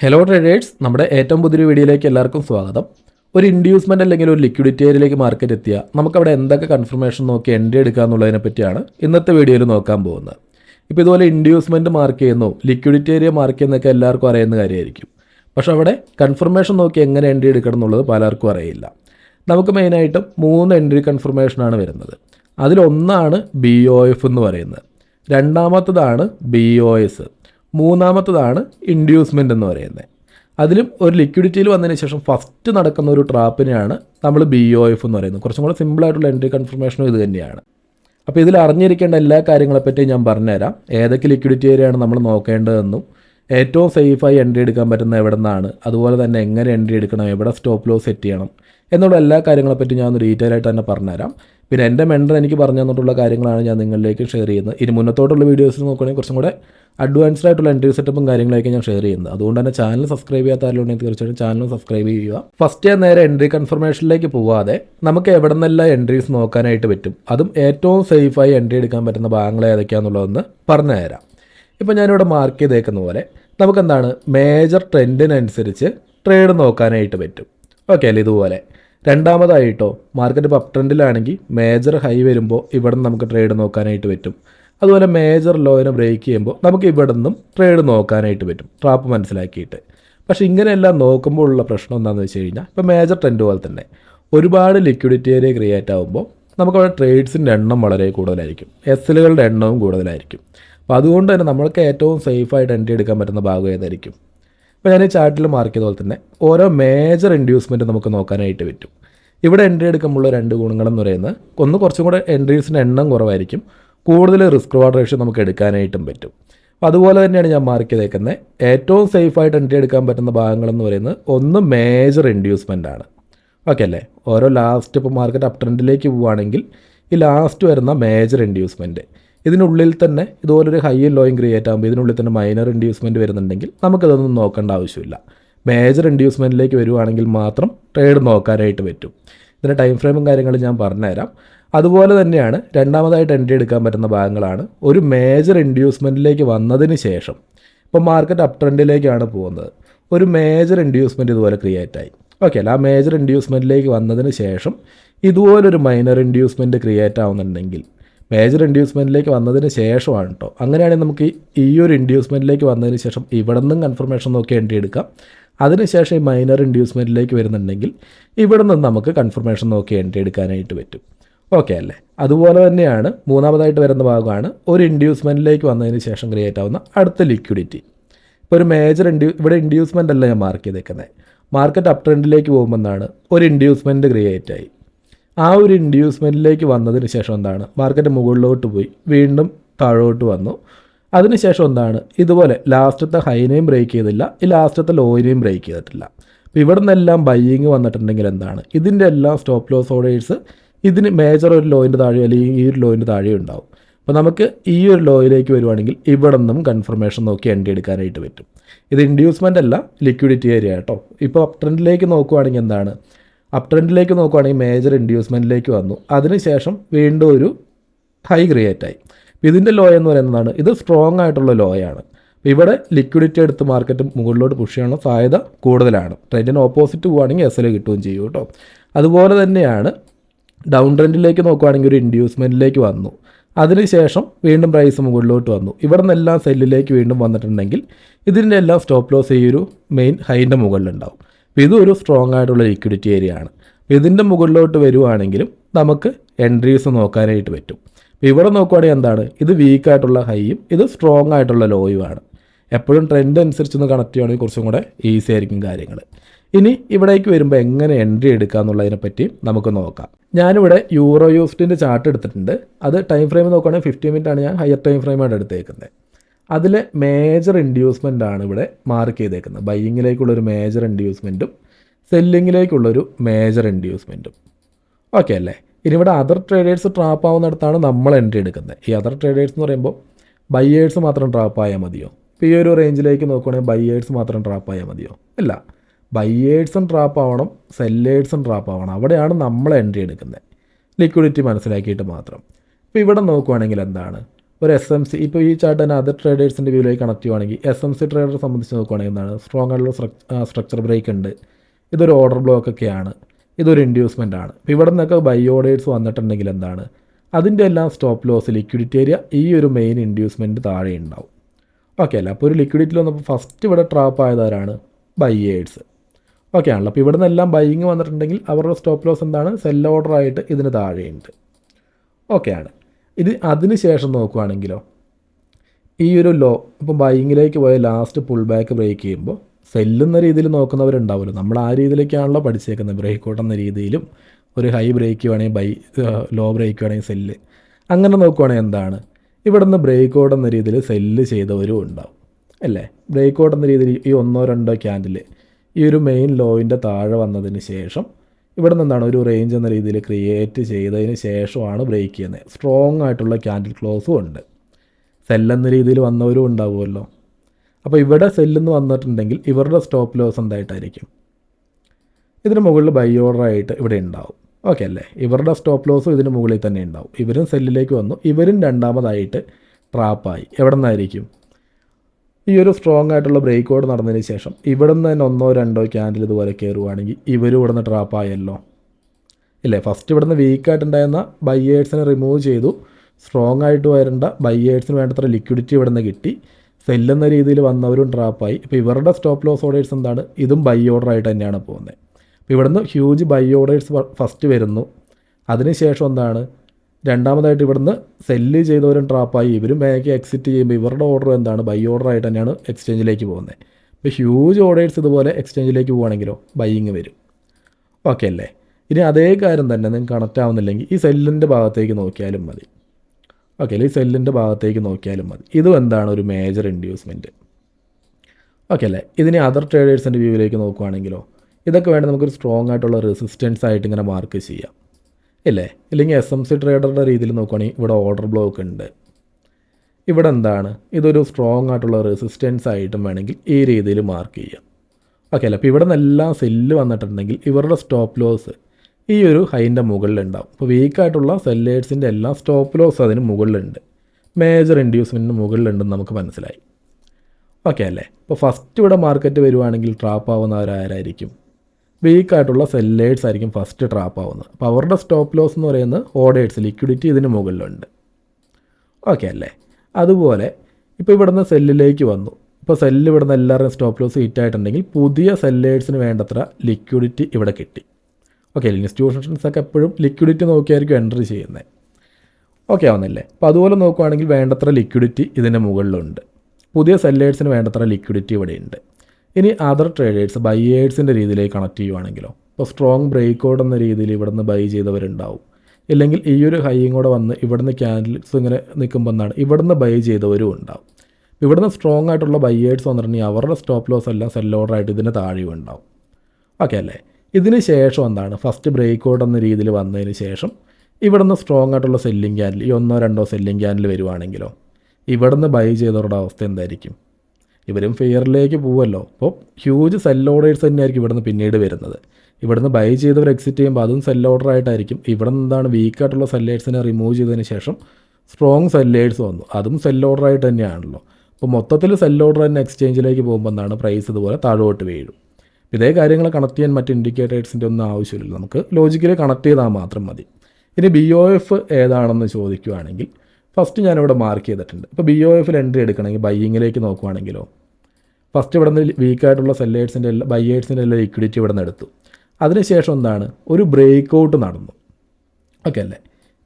Hello traders നമ്മുടെ ഏറ്റവും പുതിയൊരു വീഡിയോയിലേക്ക് എല്ലാവർക്കും സ്വാഗതം. ഒരു ഇൻഡ്യൂസ്മെന്റ് അല്ലെങ്കിൽ ഒരു ലിക്വിഡിറ്റി ഏരിയയിലേക്ക് മാർക്കറ്റ് എത്തിയാൽ നമുക്കവിടെ എന്തൊക്കെ കൺഫർമേഷൻ നോക്കി എൻട്രി എടുക്കുക എന്നുള്ളതിനെ പറ്റിയാണ് ഇന്നത്തെ വീഡിയോയിൽ നോക്കാൻ പോകുന്നത്. ഇപ്പോൾ ഇതുപോലെ ഇൻഡ്യൂസ്മെന്റ് മാർക്ക് ചെയ്യുന്നു ലിക്വിഡിറ്റി ഏരിയ മാർക്ക് ചെയ്യുന്നൊക്കെ എല്ലാവർക്കും അറിയുന്ന കാര്യമായിരിക്കും. പക്ഷേ അവിടെ കൺഫർമേഷൻ നോക്കി എങ്ങനെ എൻട്രി എടുക്കണം എന്നുള്ളത് പലർക്കും അറിയില്ല. നമുക്ക് മെയിനായിട്ടും മൂന്ന് എൻട്രി കൺഫർമേഷനാണ് വരുന്നത്. അതിലൊന്നാണ് ബി ഒ എഫ് എന്ന് പറയുന്നത്. രണ്ടാമത്തതാണ് ബി ഒ എസ് മൂന്നാമത്തതാണ് ഇൻഡ്യൂസ്മെന്റ് എന്ന് പറയുന്നത്. അതിലും ഒരു ലിക്വിഡിറ്റിയിൽ വന്നതിന് ശേഷം ഫസ്റ്റ് നടക്കുന്ന ഒരു ട്രാപ്പിനെയാണ് നമ്മൾ ബി ഒ എഫ് എന്ന് പറയുന്നത്. കുറച്ചും കൂടെ സിമ്പിളായിട്ടുള്ള എൻട്രി കൺഫർമേഷനും ഇത് തന്നെയാണ്. അപ്പോൾ ഇതിൽ അറിഞ്ഞിരിക്കേണ്ട എല്ലാ കാര്യങ്ങളെപ്പറ്റി ഞാൻ പറഞ്ഞുതരാം. ഏതൊക്കെ ലിക്വിഡിറ്റി ഏരിയയാണ് നമ്മൾ നോക്കേണ്ടതെന്നും ഏറ്റവും സേഫായി എൻട്രി എടുക്കാൻ പറ്റുന്ന എവിടെ നിന്നാണ് അതുപോലെ തന്നെ എങ്ങനെ എൻട്രി എടുക്കണം എവിടെ സ്റ്റോപ്പ് ലോസ് സെറ്റ് ചെയ്യണം എന്നുള്ള എല്ലാ കാര്യങ്ങളെപ്പറ്റി ഞാൻ ഒന്ന് ഡീറ്റെയിൽ ആയിട്ട് തന്നെ പറഞ്ഞുതരാം. പിന്നെ എന്റെ മെൻഡർ എനിക്ക് പറഞ്ഞു തന്നിട്ടുള്ള കാര്യങ്ങളാണ് ഞാൻ നിങ്ങളിലേക്ക് ഷെയർ ചെയ്യുന്നത്. ഇനി മുന്നത്തോട്ടുള്ള വീഡിയോസിൽ നോക്കുകയാണെങ്കിൽ കുറച്ചും കൂടെ അഡ്വാൻസ്ഡ് ആയിട്ടുള്ള എൻട്രി സെറ്റപ്പും കാര്യങ്ങളൊക്കെ ഞാൻ ഷെയർ ചെയ്യുന്നത്. അതുകൊണ്ട് തന്നെ ചാനൽ സബ്സ്ക്രൈബ് ചെയ്യാത്ത ആരുണ്ടെങ്കിൽ തീർച്ചയായിട്ടും ചാനൽ സബ്സ്ക്രൈബ് ചെയ്യുക. ഫസ്റ്റ് നേരെ എൻട്രി കൺഫർമേഷനിലേക്ക് പോവാതെ നമുക്ക് എവിടെ നിന്നെല്ലാം എൻട്രീസ് നോക്കാനായിട്ട് പറ്റും. അതും ഏറ്റവും സേഫായി എൻട്രി എടുക്കാൻ പറ്റുന്ന ഭാഗങ്ങൾ ഏതൊക്കെയാണെന്നുള്ളതെന്ന് പറഞ്ഞു തരാം. ഇപ്പോൾ ഞാനിവിടെ മാർക്ക് ചെയ്തേക്കുന്ന പോലെ നമുക്കെന്താണ് മേജർ ട്രെൻഡിനനുസരിച്ച് ട്രേഡ് നോക്കാനായിട്ട് പറ്റും. ഓക്കെ അല്ലേ? ഇതുപോലെ. രണ്ടാമതായിട്ടോ മാർക്കറ്റ് ഇപ്പോൾ അപ് ട്രെൻഡിലാണെങ്കിൽ മേജർ ഹൈ വരുമ്പോൾ ഇവിടെ നമുക്ക് ട്രേഡ് നോക്കാനായിട്ട് പറ്റും. അതുപോലെ മേജർ ലോയിനെ ബ്രേക്ക് ചെയ്യുമ്പോൾ നമുക്ക് ഇവിടെ നിന്നും ട്രേഡ് നോക്കാനായിട്ട് പറ്റും. ട്രാപ്പ് മനസ്സിലാക്കിയിട്ട്. പക്ഷേ ഇങ്ങനെയെല്ലാം നോക്കുമ്പോൾ ഉള്ള പ്രശ്നം എന്താണെന്ന് വെച്ച് കഴിഞ്ഞാൽ ഇപ്പോൾ മേജർ ട്രെൻഡ് പോലെ തന്നെ ഒരുപാട് ലിക്വിഡിറ്റി ഏരിയ ക്രിയേറ്റ് ആകുമ്പോൾ നമുക്കവിടെ ട്രേഡ്സിന്റെ എണ്ണം വളരെ കൂടുതലായിരിക്കും. എസ് എല്ലുകളുടെ എണ്ണവും കൂടുതലായിരിക്കും. അപ്പോൾ അതുകൊണ്ട് തന്നെ നമ്മൾക്ക് ഏറ്റവും സേഫായിട്ട് എൻട്രി എടുക്കാൻ പറ്റുന്ന ഭാഗം ഏതായിരിക്കും? ഇപ്പോൾ ഞാൻ ചാർട്ടിൽ മാർക്ക് ചെയ്ത പോലെ തന്നെ ഓരോ മേജർ ഇൻഡ്യൂസ്മെന്റ് നമുക്ക് നോക്കാനായിട്ട് പറ്റും. ഇവിടെ എൻട്രി എടുക്കുമ്പോൾ രണ്ട് ഗുണങ്ങളെന്ന് പറയുന്നത് ഒന്ന് കുറച്ചും കൂടെ എൻട്രീസിന്റെ എണ്ണം കുറവായിരിക്കും. കൂടുതൽ റിസ്ക് റിവാർഡ് റേഷ്യോ നമുക്ക് എടുക്കാനായിട്ടും പറ്റും. അപ്പോൾ അതുപോലെ തന്നെയാണ് ഞാൻ മാർക്ക് ചെയ്തേക്കുന്നത് ഏറ്റവും സേഫായിട്ട് എൻട്രി എടുക്കാൻ പറ്റുന്ന ഭാഗങ്ങളെന്ന് പറയുന്നത് ഒന്ന് മേജർ ഇൻഡ്യൂസ്മെന്റ് ആണ്. ഓക്കെ അല്ലേ? ഓരോ ലാസ്റ്റ് ഇപ്പോൾ മാർക്കറ്റ് അപ് ട്രെൻഡിലേക്ക് പോവുകയാണെങ്കിൽ ഈ ലാസ്റ്റ് വരുന്ന മേജർ ഇൻഡ്യൂസ്മെന്റ് ഇതിനുള്ളിൽ തന്നെ ഇതുപോലൊരു ഹൈയും ലോയും ക്രിയേറ്റ് ആകുമ്പോൾ ഇതിനുള്ളിൽ തന്നെ മൈനർ ഇൻഡ്യൂസ്മെന്റ് വരുന്നുണ്ടെങ്കിൽ നമുക്കതൊന്നും നോക്കേണ്ട ആവശ്യമില്ല. മേജർ ഇൻഡ്യൂസ്മെന്റിലേക്ക് വരുവാണെങ്കിൽ മാത്രം ട്രേഡ് നോക്കാനായിട്ട് പറ്റും. ഇതിന്റെ ടൈം ഫ്രെയിമും കാര്യങ്ങളും ഞാൻ പറഞ്ഞുതരാം. അതുപോലെ തന്നെയാണ് രണ്ടാമതായിട്ട് എൻട്രി എടുക്കാൻ പറ്റുന്ന ഭാഗങ്ങളാണ്. ഒരു മേജർ ഇൻഡ്യൂസ്മെന്റിലേക്ക് വന്നതിന് ശേഷം ഇപ്പോൾ മാർക്കറ്റ് അപ് ട്രെൻഡിലേക്കാണ് പോകുന്നത്. ഒരു മേജർ ഇൻഡ്യൂസ്മെന്റ് ഇതുപോലെ ക്രിയേറ്റ് ആയി. ഓക്കെ അല്ല ആ മേജർ ഇൻഡ്യൂസ്മെന്റിലേക്ക് വന്നതിന് ശേഷം ഇതുപോലൊരു മൈനർ ഇൻഡ്യൂസ്മെന്റ് ക്രിയേറ്റ് ആവുന്നുണ്ടെങ്കിൽ മേജർ ഇൻഡ്യൂസ്മെന്റിലേക്ക് വന്നതിന് ശേഷമാണ് കേട്ടോ അങ്ങനെയാണെങ്കിൽ നമുക്ക് ഈ ഒരു ഇൻഡ്യൂസ്മെന്റിലേക്ക് വന്നതിന് ശേഷം ഇവിടെ നിന്നും കൺഫർമേഷൻ നോക്കി എൻട്രി എടുക്കാം. അതിനുശേഷം ഈ മൈനർ ഇൻഡ്യൂസ്മെന്റിലേക്ക് വരുന്നുണ്ടെങ്കിൽ ഇവിടെ നിന്ന് നമുക്ക് കൺഫർമേഷൻ നോക്കി എൻട്രി എടുക്കാനായിട്ട് പറ്റും. ഓക്കെ അല്ലേ? അതുപോലെ തന്നെയാണ് മൂന്നാമതായിട്ട് വരുന്ന ഭാഗമാണ് ഒരു ഇൻഡ്യൂസ്മെന്റിലേക്ക് വന്നതിന് ശേഷം ക്രിയേറ്റ് ആവുന്ന അടുത്ത ലിക്വിഡിറ്റി ഇപ്പോൾ ഒരു മേജർ ഇൻഡ്യൂ ഇവിടെ ഇൻഡ്യൂസ്മെന്റ് അല്ല ഞാൻ മാർക്ക് ചെയ്തേക്കുന്നത് മാർക്കറ്റ് അപ് ട്രെൻഡിലേക്ക് പോകുമ്പോൾ ഒരു ഇൻഡ്യൂസ്മെന്റ് ക്രിയേറ്റ് ആയി. ആ ഒരു ഇൻഡ്യൂസ്മെന്റിലേക്ക് വന്നതിന് ശേഷം എന്താണ്? മാർക്കറ്റ് മുകളിലോട്ട് പോയി. വീണ്ടും താഴോട്ട് വന്നു. അതിനുശേഷം എന്താണ്? ഇതുപോലെ ലാസ്റ്റത്തെ ഹൈനെയും ബ്രേക്ക് ചെയ്തില്ല. ഈ ലാസ്റ്റത്തെ ലോയിനെയും ബ്രേക്ക് ചെയ്തിട്ടില്ല. അപ്പോൾ ഇവിടെ നിന്നെല്ലാം ബയ്യിങ് വന്നിട്ടുണ്ടെങ്കിൽ എന്താണ്? ഇതിന്റെ എല്ലാം സ്റ്റോപ്പ് ലോസ് ഓർഡേഴ്സ് ഇതിന് മേജർ ഒരു ലോയിന്റെ താഴെ അല്ലെങ്കിൽ ഈ ഒരു ലോയിന്റെ താഴെ ഉണ്ടാവും. അപ്പോൾ നമുക്ക് ഈ ഒരു ലോയിലേക്ക് വരുവാണെങ്കിൽ ഇവിടെ നിന്നും കൺഫർമേഷൻ നോക്കി എൻട്രി എടുക്കാനായിട്ട് പറ്റും. ഇത് ഇൻഡ്യൂസ്മെന്റ് അല്ല ലിക്വിഡിറ്റി ഏരിയ കേട്ടോ ഇപ്പോൾ ട്രെൻഡിലേക്ക് നോക്കുവാണെങ്കിൽ എന്താണ്? അപ് ട്രെൻഡിലേക്ക് നോക്കുവാണെങ്കിൽ മേജർ ഇൻഡ്യൂസ്മെന്റിലേക്ക് വന്നു. അതിനുശേഷം വീണ്ടും ഒരു ഹൈ ക്രിയേറ്റ് ആയി. ഇതിന്റെ ലോ എന്ന് പറയുന്നതാണ്. ഇത് സ്ട്രോങ് ആയിട്ടുള്ള ലോയാണ് ഇവിടെ ലിക്വിഡിറ്റി എടുത്ത് മാർക്കറ്റ് മുകളിലോട്ട് പുഷ് ചെയ്യാനുള്ള സാധ്യത കൂടുതലാണ്. ട്രെൻഡിന് ഓപ്പോസിറ്റ് പോവുകയാണെങ്കിൽ എസ് എൽ കിട്ടുകയും ചെയ്യും കേട്ടോ. അതുപോലെ തന്നെയാണ് ഡൗൺ ട്രെൻഡിലേക്ക് നോക്കുവാണെങ്കിൽ ഒരു ഇൻഡ്യൂസ്മെന്റിലേക്ക് വന്നു. അതിനുശേഷം വീണ്ടും പ്രൈസ് മുകളിലോട്ട് വന്നു. ഇവിടെ നിന്നെല്ലാം സെല്ലിലേക്ക് വീണ്ടും വന്നിട്ടുണ്ടെങ്കിൽ ഇതിന്റെ എല്ലാം സ്റ്റോപ്പ് ലോസ് ഈ ഒരു മെയിൻ ഹൈന്റെ മുകളിലുണ്ടാവും. ഇതൊരു സ്ട്രോങ് ആയിട്ടുള്ള ലിക്വിഡിറ്റി ഏരിയ ആണ്. ഇതിന്റെ മുകളിലോട്ട് വരുവാണെങ്കിലും നമുക്ക് എൻട്രീസ് നോക്കാനായിട്ട് പറ്റും. അപ്പോൾ ഇവിടെ നോക്കുവാണെങ്കിൽ എന്താണ്? ഇത് വീക്കായിട്ടുള്ള ഹൈയും ഇത് സ്ട്രോങ് ആയിട്ടുള്ള ലോയുമാണ് എപ്പോഴും ട്രെൻഡ് അനുസരിച്ച് ഒന്ന് കണക്ട് ചെയ്യുകയാണെങ്കിൽ കുറച്ചും കൂടെ ഈസി ആയിരിക്കും കാര്യങ്ങൾ ഇനി ഇവിടേക്ക് വരുമ്പോൾ എങ്ങനെ എൻട്രി എടുക്കുക എന്നുള്ളതിനെ പറ്റി നമുക്ക് നോക്കാം. ഞാനിവിടെ യൂറോ യൂസ്റ്റിന്റെ ചാർട്ട് എടുത്തിട്ടുണ്ട്. അത് ടൈം ഫ്രെയിം നോക്കുകയാണെങ്കിൽ ഫിഫ്റ്റി മിനിറ്റ് ആണ് ഞാൻ ഹയർ ടൈം ഫ്രെയിമാണ് എടുത്തേക്കുന്നത്. അതിലെ മേജർ ഇൻഡ്യൂസ്മെന്റ് ആണ് ഇവിടെ മാർക്ക് ചെയ്തേക്കുന്നത്. ബൈയിങ്ങിലേക്കുള്ളൊരു മേജർ ഇൻഡ്യൂസ്മെന്റും സെല്ലിങ്ങിലേക്കുള്ളൊരു മേജർ ഇൻഡ്യൂസ്മെന്റും ഓക്കെ അല്ലേ? ഇനി ഇവിടെ അതർ ട്രേഡേഴ്സ് ട്രാപ്പ് ആവുന്നിടത്താണ് നമ്മൾ എൻട്രി എടുക്കുന്നത്. ഈ അതർ ട്രേഡേഴ്സ് എന്ന് പറയുമ്പോൾ ബയ്യേഴ്സ് മാത്രം ട്രാപ്പ് ആയാൽ മതിയോ? ഇപ്പോൾ ഈ ഒരു റേഞ്ചിലേക്ക് നോക്കുകയാണെങ്കിൽ ബയ്യേഴ്സ് മാത്രം ട്രാപ്പ് ആയാൽ മതിയോ? ഇല്ല. ബയ്യേഴ്സും ട്രാപ്പ് ആവണം സെല്ലേഴ്സും ട്രാപ്പ് ആവണം. അവിടെയാണ് നമ്മൾ എൻട്രി എടുക്കുന്നത്. ലിക്വിഡിറ്റി മനസ്സിലാക്കിയിട്ട് മാത്രം. ഇപ്പോൾ ഇവിടെ നോക്കുവാണെങ്കിൽ എന്താണ്? ഒരു എസ് എം സി ഇപ്പോൾ ഈ ചാർട്ട് തന്നെ അതർ ട്രേഡേഴ്സിന്റെ വ്യൂവിലേക്ക് കണക്ട് ചെയ്യുവാണെങ്കിൽ എസ് എം സി ട്രേഡറെ സംബന്ധിച്ച് നോക്കുകയാണെങ്കിൽ എന്താണ്? സ്ട്രോങ് ആയിട്ടുള്ള സ്ട്രക്ചർ ബ്രേക്ക് ഉണ്ട്. ഇതൊരു ഓർഡർ ബ്ലോക്ക് ഒക്കെയാണ്. ഇതൊരു ഇൻഡ്യൂസ്മെന്റ് ആണ്. ഇപ്പോൾ ഇവിടെ നിന്നൊക്കെ ബൈ ഓർഡേഴ്സ് വന്നിട്ടുണ്ടെങ്കിൽ എന്താണ്? അതിന്റെ എല്ലാം സ്റ്റോപ്പ് ലോസ് ലിക്വിഡിറ്റി ഏരിയ ഈ ഒരു മെയിൻ ഇൻഡ്യൂസ്മെന്റ് താഴെ ഉണ്ടാവും. ഓക്കെ അല്ല? അപ്പോൾ ഒരു ലിക്വിഡിറ്റി വന്നപ്പോൾ ഫസ്റ്റ് ഇവിടെ ട്രാപ്പ് ആയതാരാണ്? ബൈയേഴ്സ് ഓക്കെ ആണല്ലോ. അപ്പോൾ ഇവിടെ നിന്നെല്ലാം ബൈയിങ് വന്നിട്ടുണ്ടെങ്കിൽ അവരുടെ സ്റ്റോപ്പ് ലോസ് എന്താണ്? സെൽ ഓർഡർ ആയിട്ട് ഇതിന് താഴെയുണ്ട്. ഓക്കെ ആണ്. ഇത് അതിന് ശേഷം നോക്കുവാണെങ്കിലോ ഈ ഒരു ലോ ഇപ്പം ബൈയിങ്ങിലേക്ക് പോയ ലാസ്റ്റ് പുൾ ബാക്ക് ബ്രേക്ക് ചെയ്യുമ്പോൾ സെല്ലുന്ന രീതിയിൽ നോക്കുന്നവരുണ്ടാവുമല്ലോ. നമ്മൾ ആ രീതിയിലേക്കാണല്ലോ പഠിച്ചേക്കുന്നത്. ബ്രേക്ക് ഔട്ട് എന്ന രീതിയിലും ഒരു ഹൈ ബ്രേക്ക് വേണമെങ്കിൽ ബൈ ലോ ബ്രേക്ക് വേണമെങ്കിൽ സെല്ല് അങ്ങനെ നോക്കുവാണെങ്കിൽ എന്താണ്? ഇവിടെ നിന്ന് ബ്രേക്ക് ഔട്ട് എന്ന രീതിയിൽ സെല്ല് ചെയ്തവരും ഉണ്ടാവും. അല്ലേ? ബ്രേക്ക് ഔട്ട് എന്ന രീതിയിൽ ഈ ഒന്നോ രണ്ടോ ക്യാൻഡിൽ ഈ ഒരു മെയിൻ ലോയിന്റെ താഴെ വന്നതിന് ശേഷം ഇവിടെ നിന്നാണ് ഒരു റേഞ്ച് എന്ന രീതിയിൽ ക്രിയേറ്റ് ചെയ്തതിന് ശേഷമാണ് ബ്രേക്ക് ചെയ്യുന്നത്. സ്ട്രോങ് ആയിട്ടുള്ള ക്യാൻഡിൽ ക്ലോസും ഉണ്ട്. സെല്ലെന്ന രീതിയിൽ വന്നവരും ഉണ്ടാവുമല്ലോ. അപ്പോൾ ഇവിടെ സെല്ലെന്ന് വന്നിട്ടുണ്ടെങ്കിൽ ഇവരുടെ സ്റ്റോപ്പ് ലോസ് എന്തായിട്ടായിരിക്കും? ഇതിന് മുകളിൽ ബൈ ഓർഡർ ആയിട്ട് ഇവിടെ ഉണ്ടാവും. ഓക്കെ അല്ലേ? ഇവരുടെ സ്റ്റോപ്പ് ലോസും ഇതിന് മുകളിൽ തന്നെ ഉണ്ടാവും. ഇവരും സെല്ലിലേക്ക് വന്നു. ഇവരും രണ്ടാമതായിട്ട് ട്രാപ്പായി എവിടെ നിന്നായിരിക്കും? ഈ ഒരു സ്ട്രോങ് ആയിട്ടുള്ള ബ്രേക്ക് ഔട്ട് നടന്നതിന് ശേഷം ഇവിടെ നിന്ന് തന്നെ ഒന്നോ രണ്ടോ ക്യാൻഡിൽ ഇതുപോലെ കയറുവാണെങ്കിൽ ഇവരും ഇവിടെ നിന്ന് ട്രാപ്പായല്ലോ ഇല്ലേ? ഫസ്റ്റ് ഇവിടുന്ന് വീക്കായിട്ടുണ്ടായിരുന്ന ബയ്യേഴ്സിനെ റിമൂവ് ചെയ്തു. സ്ട്രോങ് ആയിട്ട് വരേണ്ട ബയ്യേഴ്സിന് വേണ്ടത്ര ലിക്വിഡിറ്റി ഇവിടെ നിന്ന് കിട്ടി സെല്ലെന്ന രീതിയിൽ വന്നവരും ട്രാപ്പായി ഇപ്പോൾ ഇവരുടെ സ്റ്റോപ്പ് ലോസ് ഓർഡേഴ്സ് എന്താണ്? ഇതും ബൈ ഓർഡർ ആയിട്ട് തന്നെയാണ് പോകുന്നത്. അപ്പോൾ ഇവിടുന്ന് ഹ്യൂജ് ബൈ ഓർഡേഴ്സ് ഫസ്റ്റ് വരുന്നു. അതിനുശേഷം എന്താണ്? രണ്ടാമതായിട്ട് ഇവിടുന്ന് സെല്ല് ചെയ്തവരും ട്രാപ്പായി. ഇവരും ബാങ്ക് എക്സിറ്റ് ചെയ്യുമ്പോൾ ഇവരുടെ ഓർഡർ എന്താണ്? ബൈ ഓർഡർ ആയിട്ട് തന്നെയാണ് എക്സ്ചേഞ്ചിലേക്ക് പോകുന്നത് ഇപ്പോൾ ഹ്യൂജ് ഓർഡേഴ്സ് ഇതുപോലെ എക്സ്ചേഞ്ചിലേക്ക് പോകുകയാണെങ്കിലോ ബൈയിങ് വരും. ഓക്കെ അല്ലേ? ഇനി അതേ കാര്യം തന്നെ നിങ്ങൾക്ക് കണക്റ്റ് ആവുന്നില്ലെങ്കിൽ ഈ സെല്ലിന്റെ ഭാഗത്തേക്ക് നോക്കിയാലും മതി. ഓക്കെ അല്ലേ? ഈ സെല്ലിന്റെ ഭാഗത്തേക്ക് നോക്കിയാലും മതി. ഇതും എന്താണ്? ഒരു മേജർ ഇൻഡ്യൂസ്മെന്റ് ഓക്കെ അല്ലേ? ഇതിനെ അതർ ട്രേഡേഴ്സിന്റെ വ്യൂവിലേക്ക് നോക്കുവാണെങ്കിലോ ഇതൊക്കെ വേണ്ടി നമുക്കൊരു സ്ട്രോങ് ആയിട്ടുള്ള റെസിസ്റ്റൻസ് ആയിട്ട് ഇങ്ങനെ മാർക്ക് ചെയ്യാം. ഇല്ലേ? ഇല്ലെങ്കിൽ എസ് എം സി ട്രേഡറുടെ രീതിയിൽ നോക്കുകയാണെങ്കിൽ ഇവിടെ ഓർഡർ ബ്ലോക്ക് ഉണ്ട്. ഇവിടെ എന്താണ്? ഇതൊരു സ്ട്രോങ് ആയിട്ടുള്ള റെസിസ്റ്റൻസ് ആയിട്ടും വേണമെങ്കിൽ ഈ രീതിയിൽ മാർക്ക് ചെയ്യാം. ഓക്കെ അല്ല അപ്പോൾ ഇവിടെ നിന്നെല്ലാം സെല്ല് വന്നിട്ടുണ്ടെങ്കിൽ ഇവരുടെ സ്റ്റോപ്പ് ലോസ് ഈ ഒരു ഹൈന്റെ മുകളിലുണ്ടാവും. അപ്പോൾ വീക്കായിട്ടുള്ള സെല്ലേഴ്സിന്റെ എല്ലാം സ്റ്റോപ്പ് ലോസ് അതിന് മുകളിലുണ്ട്. മേജർ ഇൻഡ്യൂസ്മെന്റിന് മുകളിലുണ്ടെന്ന് നമുക്ക് മനസ്സിലായി. ഓക്കെ അല്ലേ? അപ്പോൾ ഫസ്റ്റ് ഇവിടെ മാർക്കറ്റ് വരുവാണെങ്കിൽ ട്രാപ്പ് ആവുന്നവരാരായിരിക്കും? വീക്കായിട്ടുള്ള സെല്ലേഴ്സ് ആയിരിക്കും ഫസ്റ്റ് ട്രാപ്പ് ആവുന്നത്. അപ്പോൾ അവരുടെ സ്റ്റോപ്പ് ലോസ് എന്ന് പറയുന്നത് ഓഡേഴ്സ് ലിക്വിഡിറ്റി ഇതിന് മുകളിലുണ്ട്. ഓക്കെ അല്ലേ? അതുപോലെ ഇപ്പോൾ ഇവിടുന്ന് സെല്ലിലേക്ക് വന്നു. ഇപ്പോൾ സെല്ല് ഇവിടുന്ന് എല്ലാവരുടെയും സ്റ്റോപ്പ് ലോസ് ഹിറ്റ് ആയിട്ടുണ്ടെങ്കിൽ പുതിയ സെല്ലേഴ്സിന് വേണ്ടത്ര ലിക്വിഡിറ്റി ഇവിടെ കിട്ടി. ഓക്കെ ഇൻസ്റ്റിറ്റ്യൂഷൻസ് ഒക്കെ എപ്പോഴും ലിക്വിഡിറ്റി നോക്കിയായിരിക്കും എൻട്രി ചെയ്യുന്നത്. ഓക്കെ ആവുന്നില്ലേ അപ്പോൾ അതുപോലെ നോക്കുവാണെങ്കിൽ വേണ്ടത്ര ലിക്വിഡിറ്റി ഇതിന്റെ മുകളിലുണ്ട്. പുതിയ സെല്ലേഴ്സിന് വേണ്ടത്ര ലിക്വിഡിറ്റി ഇവിടെ ഉണ്ട് ഇനി അതർ ട്രേഡേഴ്സ് ബൈയേഴ്സിന്റെ രീതിയിലേക്ക് കണക്ട് ചെയ്യുവാണെങ്കിലോ? ഇപ്പോൾ സ്ട്രോങ് ബ്രേക്ക് ഔട്ട് എന്ന രീതിയിൽ ഇവിടുന്ന് ബൈ ചെയ്തവരുണ്ടാവും. ഇല്ലെങ്കിൽ ഈ ഒരു ഹൈയും കൂടെ വന്ന് ഇവിടുന്ന് ക്യാൻഡിൽസ് ഇങ്ങനെ നിൽക്കുമ്പോൾ എന്നാണ് ഇവിടുന്ന് ബൈ ചെയ്തവരും ഉണ്ടാവും. ഇവിടുന്ന് സ്ട്രോങ് ആയിട്ടുള്ള ബയ്യേഴ്സ് വന്നിട്ടുണ്ടെങ്കിൽ അവരുടെ സ്റ്റോപ്പ് ലോസ് എല്ലാം സെൽ ഓർഡർ ആയിട്ട് ഇതിന് താഴെയും ഉണ്ടാവും. ഓക്കെ അല്ലേ? ഇതിന് ശേഷം എന്താണ്? ഫസ്റ്റ് ബ്രേക്ക് ഔട്ട് എന്ന രീതിയിൽ വന്നതിന് ശേഷം ഇവിടുന്ന് സ്ട്രോങ് ആയിട്ടുള്ള സെല്ലിംഗ് ക്യാൻഡിൽ ഈ ഒന്നോ രണ്ടോ സെല്ലിംഗ് ക്യാൻഡിൽ വരുവാണെങ്കിലോ ഇവിടുന്ന് ബൈ ചെയ്തവരുടെ അവസ്ഥ എന്തായിരിക്കും? ഇവരും ഫെയറിലേക്ക് പോവുമല്ലോ. അപ്പോൾ ഹ്യൂജ് സെൽ ഓർഡേഴ്സ് തന്നെയായിരിക്കും ഇവിടുന്ന് പിന്നീട് വരുന്നത്. ഇവിടുന്ന് ബൈ ചെയ്തവർ എക്സിറ്റ് ചെയ്യുമ്പോൾ അതും സെൽ ഓർഡർ ആയിട്ടായിരിക്കും. ഇവിടെ നിന്നാണ് വീക്കായിട്ടുള്ള സെല്ലേഴ്സിനെ റിമൂവ് ചെയ്തതിന് ശേഷം സ്ട്രോങ് സെല്ലേഴ്സ് വന്നു. അതും സെൽ ഓർഡർ ആയിട്ട് തന്നെയാണല്ലോ. അപ്പോൾ മൊത്തത്തിൽ സെൽ ഓർഡർ തന്നെ എക്സ്ചേഞ്ചിലേക്ക് പോകുമ്പോൾ എന്താണ്? പ്രൈസ് ഇതുപോലെ താഴോട്ട് വീഴും. ഇതേ കാര്യങ്ങൾ കണക്ട് ചെയ്യാൻ മറ്റ് ഇൻഡിക്കേറ്റേഴ്സിന്റെ ഒന്നും ആവശ്യമില്ല. നമുക്ക് ലോജിക്കലി കണക്ട് ചെയ്താൽ മാത്രം മതി. ഇനി ബി ഒ എഫ് ഏതാണെന്ന് ചോദിക്കുകയാണെങ്കിൽ ഫസ്റ്റ് ഞാനിവിടെ മാർക്ക് ചെയ്തിട്ടുണ്ട്. ഇപ്പോൾ ബി ഒ എഫിൽ എൻട്രി എടുക്കണമെങ്കിൽ ബൈയിങ്ങിലേക്ക് നോക്കുവാണെങ്കിലോ ഫസ്റ്റ് ഇവിടെ നിന്ന് വീക്കായിട്ടുള്ള സെല്ലേഴ്സിന്റെ എല്ലാ ബയ്യേഴ്സിന്റെ എല്ലാം ലിക്വിഡിറ്റി ഇവിടെ നിന്ന് എടുത്തു. അതിനുശേഷം എന്താണ്? ഒരു ബ്രേക്ക് ഔട്ട് നടന്നു. ഓക്കെ അല്ലേ?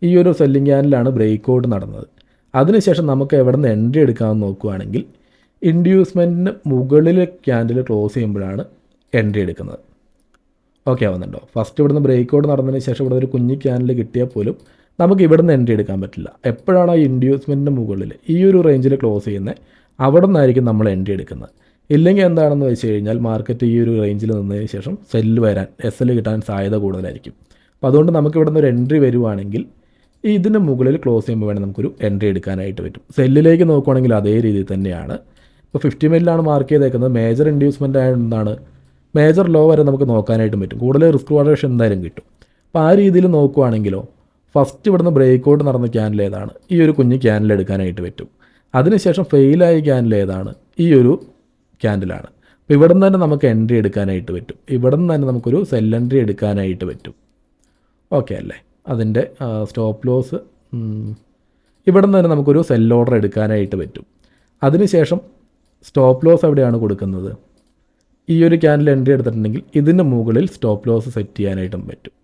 ഈ ഒരു സെല്ലിംഗ് ക്യാനിലാണ് ബ്രേക്ക് ഔട്ട് നടന്നത്. അതിനുശേഷം നമുക്ക് എവിടെ നിന്ന് എൻട്രി എടുക്കാമെന്ന് നോക്കുകയാണെങ്കിൽ ഇൻഡ്യൂസ്മെന്റിന് മുകളിൽ ക്യാൻഡിൽ ക്ലോസ് ചെയ്യുമ്പോഴാണ് എൻട്രി എടുക്കുന്നത്. ഓക്കെ ആവുന്നുണ്ടോ? ഫസ്റ്റ് ഇവിടുന്ന് ബ്രേക്ക് ഔട്ട് നടന്നതിന് ശേഷം ഇവിടെ ഒരു കുഞ്ഞി ക്യാനൽ കിട്ടിയാൽ പോലും നമുക്ക് ഇവിടുന്ന് എൻട്രി എടുക്കാൻ പറ്റില്ല. എപ്പോഴാണോ ഈ ഇൻഡ്യൂസ്മെന്റിന്റെ മുകളിൽ ഈ ഒരു റേഞ്ചിൽ ക്ലോസ് ചെയ്യുന്നത് അവിടെ നിന്നായിരിക്കും നമ്മൾ എൻട്രി എടുക്കുന്നത്. ഇല്ലെങ്കിൽ എന്താണെന്ന് വെച്ച് കഴിഞ്ഞാൽ മാർക്കറ്റ് ഈ ഒരു റേഞ്ചിൽ നിന്നതിന് ശേഷം സെല്ല് വരാൻ എസ് എൽ കിട്ടാൻ സാധ്യത കൂടുതലായിരിക്കും. അപ്പോൾ അതുകൊണ്ട് നമുക്ക് ഇവിടെ നിന്ന് ഒരു എൻട്രി വരുവാണെങ്കിൽ ഇതിന് മുകളിൽ ക്ലോസ് ചെയ്യുമ്പോൾ വേണം നമുക്കൊരു എൻട്രി എടുക്കാനായിട്ട് പറ്റും. സെല്ലിലേക്ക് നോക്കുവാണെങ്കിൽ അതേ രീതിയിൽ തന്നെയാണ്. ഇപ്പോൾ ഫിഫ്റ്റി മില്ലാണ് മാർക്ക് ചെയ്തേക്കുന്നത്. മേജർ ഇൻഡ്യൂസ്മെന്റ് ആയതുകൊണ്ടാണ് മേജർ ലോ വരെ നമുക്ക് നോക്കാനായിട്ടും പറ്റും. കൂടുതൽ റിസ്ക് വാഡേഷൻ എന്തായാലും കിട്ടും. അപ്പോൾ ആ രീതിയിൽ നോക്കുവാണെങ്കിലോ ഫസ്റ്റ് ഇവിടുന്ന് ബ്രേക്ക് ഔട്ട് നടന്ന ക്യാനൽ ഏതാണ്? ഈ ഒരു കുഞ്ഞ് ക്യാനൽ എടുക്കാനായിട്ട് പറ്റും. അതിനുശേഷം ഫെയിലായ ക്യാനൽ ഏതാണ്? ഈ ഒരു ക്യാൻഡിലാണ് അപ്പോൾ ഇവിടെ നിന്ന് തന്നെ നമുക്ക് എൻട്രി എടുക്കാനായിട്ട് പറ്റും. ഇവിടെ നിന്ന് തന്നെ നമുക്കൊരു സെൽ എൻട്രി എടുക്കാനായിട്ട് പറ്റും. ഓക്കെ അല്ലേ? അതിന്റെ സ്റ്റോപ്പ് ലോസ് ഇവിടെ നിന്ന് തന്നെ നമുക്കൊരു സെൽ ഓർഡർ എടുക്കാനായിട്ട് പറ്റും. അതിനുശേഷം സ്റ്റോപ്പ് ലോസ് എവിടെയാണ് കൊടുക്കുന്നത്? ഈ ഒരു ക്യാൻഡിൽ എൻട്രി എടുത്തിട്ടുണ്ടെങ്കിൽ ഇതിന് മുകളിൽ സ്റ്റോപ്പ് ലോസ് സെറ്റ് ചെയ്യാനായിട്ടും പറ്റും.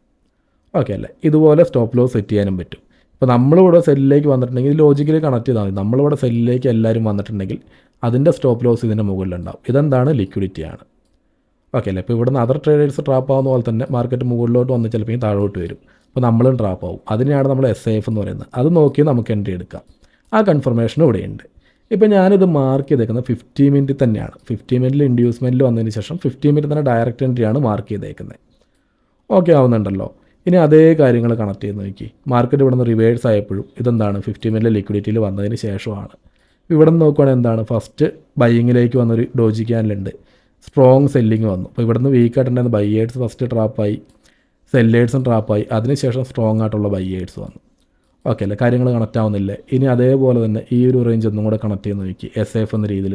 ഓക്കെ അല്ലേ? ഇതുപോലെ സ്റ്റോപ്പ് ലോസ് സെറ്റ് ചെയ്യാനും പറ്റും. ഇപ്പോൾ നമ്മളിവിടെ സെല്ലിലേക്ക് വന്നിട്ടുണ്ടെങ്കിൽ ഇത് ലോജിക്കലി കണക്ട് ചെയ്താൽ മതി. നമ്മളിവിടെ സെല്ലിലേക്ക് എല്ലാവരും വന്നിട്ടുണ്ടെങ്കിൽ അതിന്റെ സ്റ്റോപ്പ് ലോസ് ഇതിന്റെ മുകളിലുണ്ടാവും. ഇതെന്താണ്? ലിക്വിഡിറ്റി ആണ്. ഓക്കെ അല്ലേ? ഇപ്പോൾ ഇവിടുന്ന് അതർ ട്രേഡേഴ്സ് ട്രാപ്പ് ആവുന്ന പോലെ തന്നെ മാർക്കറ്റ് മുകളിലോട്ട് വന്ന് ചിലപ്പോൾ ഈ താഴോട്ട് വരും. അപ്പോൾ നമ്മളും ട്രാപ്പ് ആവും. അതിനെയാണ് നമ്മൾ എസ് ഐ എഫ് എന്ന് പറയുന്നത്. അത് നോക്കി നമുക്ക് എൻട്രി എടുക്കാം. ആ കൺഫർമേഷൻ ഇവിടെയുണ്ട് ഇപ്പോൾ ഞാനിത് മാർക്ക് ചെയ്തേക്കുന്നത് ഫിഫ്റ്റി മിനിറ്റ് തന്നെയാണ്. ഫിഫ്റ്റി മിനിറ്റിൽ ഇൻഡ്യൂസ്മെന്റിൽ വന്നതിന് ശേഷം ഫിഫ്റ്റി മിനിറ്റ് തന്നെ ഡയറക്റ്റ് എൻട്രിയാണ് മാർക്ക് ചെയ്തേക്കുന്നത്. ഓക്കെ ആവുന്നുണ്ടല്ലോ. ഇനി അതേ കാര്യങ്ങൾ കണക്ട് ചെയ്ത് നോക്കി. മാർക്കറ്റ് ഇവിടെ നിന്ന് റിവേഴ്സ് ആയപ്പോഴും ഇതെന്താണ്? ഫിഫ്റ്റി മിനിറ്റ് ലിക്വിഡിറ്റിയിൽ വന്നതിന് ശേഷമാണ്. ഇവിടെ നിന്ന് നോക്കുകയാണെങ്കിൽ എന്താണ് ഫസ്റ്റ് ബൈയിങ്ങിലേക്ക് വന്നൊരു ഡോജി ക്യാനലുണ്ട് സ്ട്രോങ് സെല്ലിങ് വന്നു. അപ്പോൾ ഇവിടെ നിന്ന് വീക്ക് ആയിട്ടുണ്ടായിരുന്ന ബൈയേഴ്സ് ഫസ്റ്റ് ട്രാപ്പായി സെല്ലേഴ്സും ട്രാപ്പായി അതിനുശേഷം സ്ട്രോങ് ആയിട്ടുള്ള ബൈയേഴ്സ് വന്നു. ഓക്കെ അല്ലേ? കാര്യങ്ങൾ കണക്റ്റ് ആവുന്നില്ല? ഇനി അതേപോലെ തന്നെ ഈ ഒരു റേഞ്ച് ഒന്നും കൂടെ കണക്ട് ചെയ്ത് നോക്കി. എസ് എഫ് എന്ന രീതിയിൽ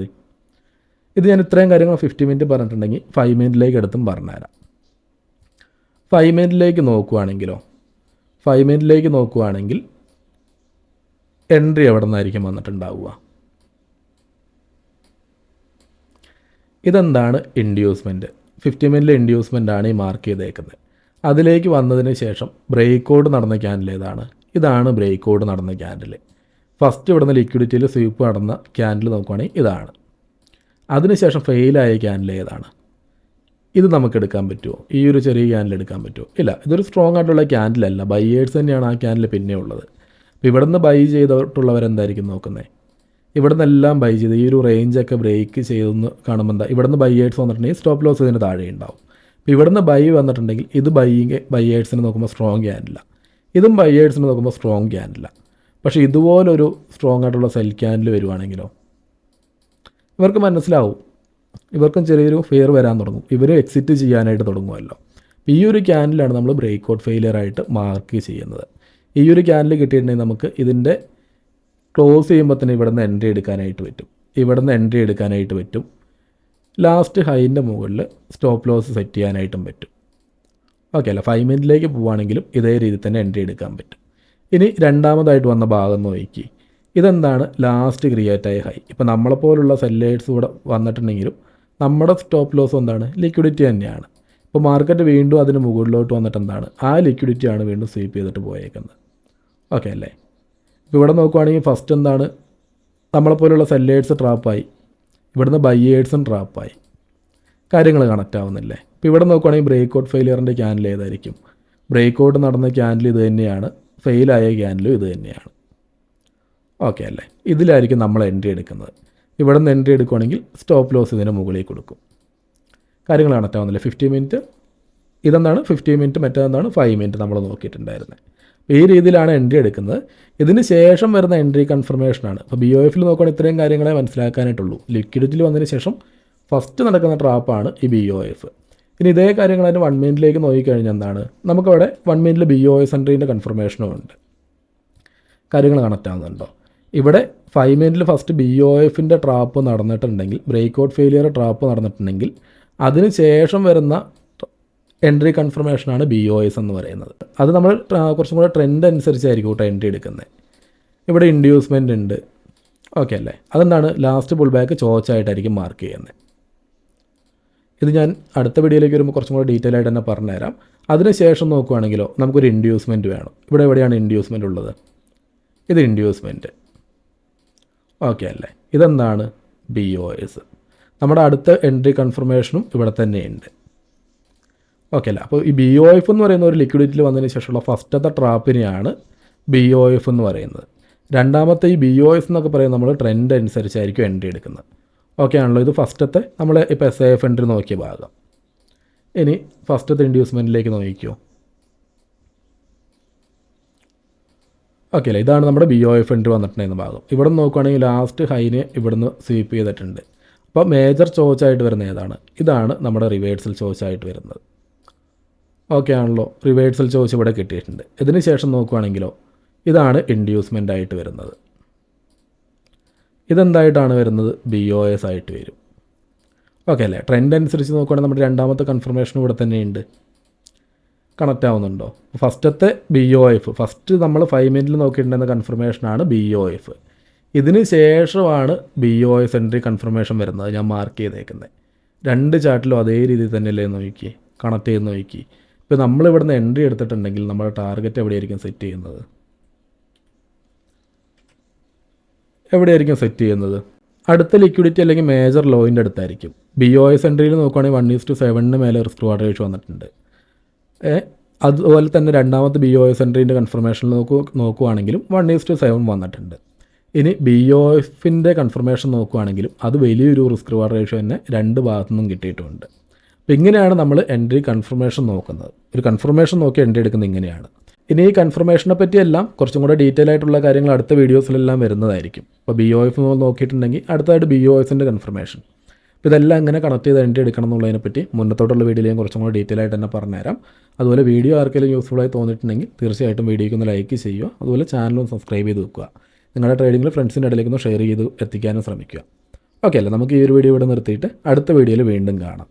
ഇത് ഞാൻ ഇത്രയും കാര്യങ്ങൾ ഫിഫ്റ്റി മിനിറ്റ് പറഞ്ഞിട്ടുണ്ടെങ്കിൽ ഫൈവ് മിനിറ്റിലേക്ക് എടുത്തും പറഞ്ഞുതരാം. ഫൈവ് മിനിറ്റിലേക്ക് നോക്കുവാണെങ്കിലോ ഫൈവ് മിനിറ്റിലേക്ക് നോക്കുവാണെങ്കിൽ എൻട്രി എവിടെ നിന്നായിരിക്കും വന്നിട്ടുണ്ടാവുക? ഇതെന്താണ് ഇൻഡ്യൂസ്മെന്റ് ഫിഫ്റ്റി മിനിറ്റിലെ ഇൻഡ്യൂസ്മെന്റ് ആണ് ഈ മാർക്ക് ചെയ്തേക്കുന്നത്. അതിലേക്ക് വന്നതിന് ശേഷം ബ്രേക്ക് ഔട്ട് നടന്ന ക്യാൻഡിൽ ഏതാണ്? ഇതാണ് ബ്രേക്ക് ഔട്ട് നടന്ന ക്യാൻഡിൽ ഫസ്റ്റ് ഇവിടുന്ന് ലിക്വിഡിറ്റിയിൽ സ്വീപ്പ് നടന്ന ക്യാൻഡിൽ നോക്കുവാണെങ്കിൽ ഇതാണ്. അതിനുശേഷം ഫെയിലായ ക്യാൻഡിൽ ഏതാണ്? ഇത് നമുക്ക് എടുക്കാൻ പറ്റുമോ? ഈ ഒരു ചെറിയ ക്യാൻഡിൽ എടുക്കാൻ പറ്റുമോ? ഇല്ല ഇതൊരു സ്ട്രോങ് ആയിട്ടുള്ള ക്യാൻഡിലല്ല ബയ്യേഴ്സ് തന്നെയാണ് ആ ക്യാൻഡിൽ പിന്നെ ഉള്ളത്. അപ്പോൾ ഇവിടെ നിന്ന് ബൈ ചെയ്തിട്ടുള്ളവരെന്തായിരിക്കും നോക്കുന്നത് ഇവിടെ നിന്നെല്ലാം ബൈ ചെയ്ത് ഈ ഒരു റേഞ്ചൊക്കെ ബ്രേക്ക് ചെയ്തെന്ന് കാണുമ്പോൾ എന്താ? ഇവിടെ നിന്ന് ബൈയേഴ്സ് വന്നിട്ടുണ്ടെങ്കിൽ സ്റ്റോപ്പ് ലോസ് ഇതിന് താഴെ ഉണ്ടാവും. അപ്പോൾ ഇവിടെ നിന്ന് ബൈ വന്നിട്ടുണ്ടെങ്കിൽ ഇത് ബൈയിങ് ബൈയേഴ്സിന് നോക്കുമ്പോൾ സ്ട്രോങ് ക്യാൻഡില്ല ഇതും ബൈയേഴ്സിന് നോക്കുമ്പോൾ സ്ട്രോങ് ക്യാൻഡില്ല പക്ഷേ ഇതുപോലൊരു സ്ട്രോങ് ആയിട്ടുള്ള സെൽ ക്യാൻഡിൽ വരുവാണെങ്കിലോ? ഇവർക്ക് മനസ്സിലാവും. ഇവർക്കും ചെറിയൊരു ഫെയർ വരാൻ തുടങ്ങും. ഇവർ എക്സിറ്റ് ചെയ്യാനായിട്ട് തുടങ്ങുമല്ലോ. ഈ ഒരു ക്യാനിലാണ് നമ്മൾ ബ്രേക്ക് ഔട്ട് ഫെയിലിയർ ആയിട്ട് മാർക്ക് ചെയ്യുന്നത്. ഈ ഒരു ക്യാനിൽ കിട്ടിയിട്ടുണ്ടെങ്കിൽ നമുക്ക് ഇതിന്റെ ക്ലോസ് ചെയ്യുമ്പോൾ തന്നെ ഇവിടെ നിന്ന് എൻട്രി എടുക്കാനായിട്ട് പറ്റും. ഇവിടെ നിന്ന് എൻട്രി എടുക്കാനായിട്ട് പറ്റും. ലാസ്റ്റ് ഹൈന്റെ മുകളിൽ സ്റ്റോപ്പ് ലോസ് സെറ്റ് ചെയ്യാനായിട്ടും പറ്റും. ഓക്കെ അല്ല? ഫൈവ് മിനിറ്റിലേക്ക് പോവുകയാണെങ്കിലും ഇതേ രീതിയിൽ തന്നെ എൻട്രി എടുക്കാൻ പറ്റും. ഇനി രണ്ടാമതായിട്ട് വന്ന ഭാഗം നോക്കി. ഇതെന്താണ് ലാസ്റ്റ് ക്രിയേറ്റ് ആയ ഹൈ ഇപ്പോൾ നമ്മളെപ്പോലുള്ള സെല്ലേഴ്സ് ഇവിടെ വന്നിട്ടുണ്ടെങ്കിലും നമ്മുടെ സ്റ്റോപ്പ് ലോസ് എന്താണ്? ലിക്വിഡിറ്റി തന്നെയാണ്. ഇപ്പോൾ മാർക്കറ്റ് വീണ്ടും അതിന് മുകളിലോട്ട് വന്നിട്ട് എന്താണ്? ആ ലിക്വിഡിറ്റിയാണ് വീണ്ടും സ്വീപ്പ് ചെയ്തിട്ട് പോയേക്കുന്നത്. ഓക്കെ അല്ലേ? ഇപ്പോൾ ഇവിടെ നോക്കുവാണെങ്കിൽ ഫസ്റ്റ് എന്താണ്? നമ്മളെപ്പോലുള്ള സെല്ലേഴ്സ് ട്രാപ്പായി ഇവിടുന്ന് ബയ്യേഴ്സും ട്രാപ്പായി കാര്യങ്ങൾ കണക്റ്റ് ആവുന്നില്ലേ? ഇപ്പോൾ ഇവിടെ നോക്കുവാണെങ്കിൽ ബ്രേക്ക് ഔട്ട് ഫെയിലിയറിന്റെ ക്യാൻഡിൽ ഏതായിരിക്കും? ബ്രേക്ക് ഔട്ട് നടന്ന ക്യാൻഡിൽ ഇത് തന്നെയാണ്. ഫെയിലായ ക്യാൻഡിലും ഇത് തന്നെയാണ്. ഓക്കെ അല്ലേ? ഇതിലായിരിക്കും നമ്മൾ എൻട്രി എടുക്കുന്നത്. ഇവിടെ നിന്ന് എൻട്രി എടുക്കുകയാണെങ്കിൽ സ്റ്റോപ്പ് ലോസ് ഇതിന് മുകളിൽ കൊടുക്കും. കാര്യങ്ങൾ കണക്റ്റ് വന്നില്ല ഫിഫ്റ്റി മിനിറ്റ് ഇതെന്താണ്? ഫിഫ്റ്റി മിനിറ്റ് മറ്റേതെന്താണ്? ഫൈവ് മിനിറ്റ് നമ്മൾ നോക്കിയിട്ടുണ്ടായിരുന്നത് ഈ രീതിയിലാണ് എൻട്രി എടുക്കുന്നത്. ഇതിന് ശേഷം വരുന്ന എൻട്രി കൺഫർമേഷനാണ് അപ്പോൾ ബി ഒ എഫിൽ നോക്കുകയാണെങ്കിൽ ഇത്രയും കാര്യങ്ങളെ മനസ്സിലാക്കാനായിട്ടുള്ളൂ. ലിക്വിഡിറ്റിൽ വന്നതിന് ശേഷം ഫസ്റ്റ് നടക്കുന്ന ട്രാപ്പാണ് ഈ ബി ഒ എഫ് ഇനി ഇതേ കാര്യങ്ങൾ അതിന് വൺ മിനിറ്റിലേക്ക് നോക്കിക്കഴിഞ്ഞാൽ എന്താണ്? നമുക്കവിടെ വൺ മിനിറ്റിൽ ബി ഒ എസ് എൻട്രീന്റെ കൺഫർമേഷനും ഉണ്ട്. കാര്യങ്ങൾ കണക്റ്റ് ആവുന്നുണ്ടോ ഇവിടെ ഫൈവ് മിനിറ്റിൽ ഫസ്റ്റ് ബി ഒ എഫിന്റെ ട്രാപ്പ് നടന്നിട്ടുണ്ടെങ്കിൽ ബ്രേക്ക് ഔട്ട് ഫെയിലിയർ ട്രാപ്പ് നടന്നിട്ടുണ്ടെങ്കിൽ അതിന് ശേഷം വരുന്ന എൻട്രി കൺഫർമേഷനാണ് ബി ഒ എസ് എന്ന് പറയുന്നത്. അത് നമ്മൾ കുറച്ചും കൂടെ ട്രെൻഡ് അനുസരിച്ചായിരിക്കും കേട്ടോ എൻട്രി എടുക്കുന്നത്. ഇവിടെ ഇൻഡ്യൂസ്മെന്റ് ഉണ്ട്. ഓക്കെ അല്ലേ? അതെന്താണ്? ലാസ്റ്റ് പുൾ ബാക്ക് ചോച്ചായിട്ടായിരിക്കും മാർക്ക് ചെയ്യുന്നത്. ഇത് ഞാൻ അടുത്ത വീഡിയോയിലേക്ക് വരുമ്പോൾ കുറച്ചും കൂടെ ഡീറ്റെയിൽ ആയിട്ട് തന്നെ പറഞ്ഞുതരാം. അതിനുശേഷം നോക്കുവാണെങ്കിലോ നമുക്കൊരു ഇൻഡ്യൂസ്മെന്റ് വേണം. ഇവിടെ എവിടെയാണ് ഇൻഡ്യൂസ്മെന്റ് ഉള്ളത്? ഇത് ഇൻഡ്യൂസ്മെന്റ് ഓക്കെ അല്ലേ? ഇതെന്താണ് ബി ഒ എസ് നമ്മുടെ അടുത്ത എൻട്രി കൺഫർമേഷനും ഇവിടെ തന്നെയുണ്ട് ഓക്കെ അല്ല? അപ്പോൾ ഈ ബി ഒ എഫ് എന്ന് പറയുന്ന ഒരു ലിക്വിഡിറ്റിയിൽ വന്നതിന് ശേഷമുള്ള ഫസ്റ്റത്തെ ട്രാപ്പിനെയാണ് ബി ഒ എഫ് എന്ന് പറയുന്നത്. രണ്ടാമത്തെ ഈ ബി ഒ എസ് എന്നൊക്കെ പറയുന്നത് നമ്മൾ ട്രെൻഡ് അനുസരിച്ചായിരിക്കും എൻട്രി എടുക്കുന്നത്. ഓക്കെ ആണല്ലോ? ഇത് ഫസ്റ്റത്തെ നമ്മൾ ഇപ്പോൾ എസ് ഐ എഫ് എൻട്രി നോക്കിയ ഭാഗം. ഇനി ഫസ്റ്റത്തെ ഇൻഡ്യൂസ്മെന്റിലേക്ക് നോക്കിക്കോ. ഓക്കെ അല്ലേ ഇതാണ് നമ്മുടെ ബി ഒ എഫ് എൻട്രി വന്നിട്ടുണ്ടായിരുന്ന ഭാഗം. ഇവിടെ നിന്ന് നോക്കുകയാണെങ്കിൽ ലാസ്റ്റ് ഹൈന് ഇവിടുന്ന് സ്വീപ്പ് ചെയ്തിട്ടുണ്ട്. അപ്പോൾ മേജർ ചോയ്സായിട്ട് വരുന്ന ഏതാണ്? ഇതാണ് നമ്മുടെ റിവേഴ്സൽ ചോയ്സായിട്ട് വരുന്നത്. ഓക്കെ ആണല്ലോ റിവേഴ്സൽ ചോദിച്ച് ഇവിടെ കിട്ടിയിട്ടുണ്ട്. ഇതിന് ശേഷം നോക്കുകയാണെങ്കിലോ ഇതാണ് ഇൻഡ്യൂസ്മെന്റ് ആയിട്ട് വരുന്നത്. ഇതെന്തായിട്ടാണ് വരുന്നത്? ബി ഒ എസ് ആയിട്ട് വരും. ഓക്കെ അല്ലേ ട്രെൻഡ് അനുസരിച്ച് നോക്കുകയാണെങ്കിൽ നമ്മുടെ രണ്ടാമത്തെ കൺഫർമേഷൻ ഇവിടെ തന്നെയുണ്ട്. കണക്റ്റ് ആവുന്നുണ്ടോ ഫസ്റ്റത്തെ ബി ഒ എഫ് ഫസ്റ്റ് നമ്മൾ ഫൈവ് മിനിറ്റിൽ നോക്കിയിട്ടുണ്ടെന്ന കൺഫർമേഷനാണ് ബി ഒ എഫ് ഇതിന് ശേഷമാണ് B O S entry confirmation വരുന്നത്. ഞാൻ മാർക്ക് ചെയ്തേക്കുന്നത് രണ്ട് ചാർട്ടിലും അതേ രീതിയിൽ തന്നെയല്ലേ നോക്കി കണക്ട് ചെയ്ത് നോക്കി ഇപ്പോൾ നമ്മൾ ഇവിടുന്ന് എൻട്രി എടുത്തിട്ടുണ്ടെങ്കിൽ നമ്മുടെ ടാർഗറ്റ് എവിടെയായിരിക്കും സെറ്റ് ചെയ്യുന്നത്? എവിടെയായിരിക്കും സെറ്റ് ചെയ്യുന്നത്? അടുത്ത ലിക്വിഡിറ്റി അല്ലെങ്കിൽ മേജർ ലോയിന്റെ അടുത്തായിരിക്കും. ബി ഒ എസ് എൻട്രിയിൽ നോക്കുകയാണെങ്കിൽ വൺ ഈസ് ടു സെവനിന് മേലെ റിസ്ക് വാട്ടർ റേഷ്യോ വന്നിട്ടുണ്ട്. അതുപോലെ തന്നെ രണ്ടാമത്തെ ബി ഒ എസ് എൻട്രീന്റെ കൺഫർമേഷനിൽ നോക്കു നോക്കുവാണെങ്കിലും വൺ ഈസ് ടു സെവൻ വന്നിട്ടുണ്ട്. ഇനി ബി ഒ എഫിന്റെ കൺഫർമേഷൻ നോക്കുവാണെങ്കിലും അത് വലിയൊരു റിസ്ക് റിവാർഡ് റേഷ്യോ തന്നെ രണ്ട് ഭാഗത്തു നിന്നും കിട്ടിയിട്ടുമുണ്ട് അപ്പോൾ ഇങ്ങനെയാണ് നമ്മൾ എൻട്രി കൺഫർമേഷൻ നോക്കുന്നത്. ഒരു കൺഫർമേഷൻ നോക്കി എൻട്രി എടുക്കുന്നത് ഇങ്ങനെയാണ്. ഇനി ഈ കൺഫർമേഷനെ പറ്റിയെല്ലാം കുറച്ചും കൂടെ ഡീറ്റെയിൽ ആയിട്ടുള്ള കാര്യങ്ങൾ അടുത്ത വീഡിയോസിലെല്ലാം വരുന്നതായിരിക്കും. അപ്പോൾ ബി ഒ എഫ് നോക്കിയിട്ടുണ്ടെങ്കിൽ അടുത്തായിട്ട് ബി ഒ എസിന്റെ കൺഫർമേഷൻ അപ്പോൾ ഇതെല്ലാം എങ്ങനെ കണക്ട് ചെയ്ത് എൻട്രി എടുക്കണം എന്നുള്ളതിനെ പറ്റി മുന്നത്തോട്ടുള്ള വീഡിയോയിൽ ഞാൻ കുറച്ചും കൂടി ഡീറ്റെയിൽ ആയിട്ട് തന്നെ പറഞ്ഞുതരാം. അതുപോലെ വീഡിയോ ആർക്കെങ്കിലും യൂസ്ഫുൾ ആയി തോന്നിയിട്ടുണ്ടെങ്കിൽ തീർച്ചയായിട്ടും വീഡിയോയ്ക്ക് ഒന്ന് ലൈക്ക് ചെയ്യുക. അതുപോലെ ചാനലും സബ്സ്ക്രൈബ് ചെയ്ത് വെക്കുക. നിങ്ങളുടെ ട്രേഡിങ്ങിൽ ഫ്രണ്ട്സിന്റെ ഇടയിലേക്കൊന്ന് ഷെയർ ചെയ്ത് എത്തിക്കാനും ശ്രമിക്കുക. ഓക്കെ അല്ലേ? നമുക്ക് ഈ ഒരു വീഡിയോ ഇവിടെ നിർത്തിയിട്ട് അടുത്ത വീഡിയോയിൽ വീണ്ടും കാണാം.